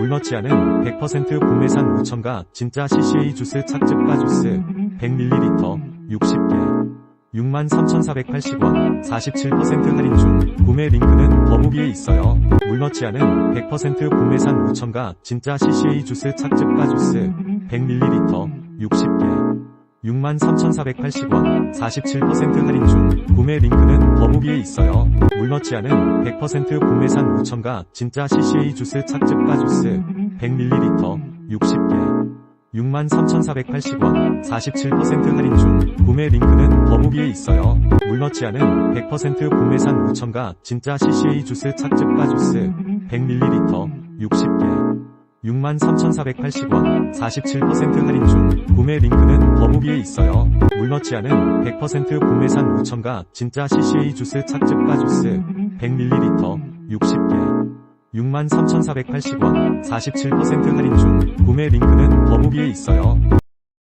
물 넣지 않은 100% 국내산 무첨가 진짜 CCA 주스 착즙가 주스 100ml 60개 63,480원 47% 할인 중 구매 링크는 더보기에 있어요. 물 넣지 않은 100% 국내산 무첨가 진짜 CCA 주스 착즙가 주스 100ml 60개 63,480원 47% 할인 중 구매 링크는 더보기에 있어요. 물 넣지 않은 100% 국내산 무첨가 진짜 CCA 주스 착즙가 주스 100ml 60개 63,480원 47% 할인 중 구매 링크는 더보기에 있어요. 물 넣지 않은 100% 국내산 무첨가 진짜 CCA 주스 착즙가 주스 100ml 60개 63,480원 47% 할인 중 구매 링크는 더보기에 있어요. 물 넣지 않은 100% 국내산 무첨가 진짜 CCA 주스 착즙가 주스 100ml 60개 63,480원 47% 할인 중 구매 링크는 더보기에 있어요.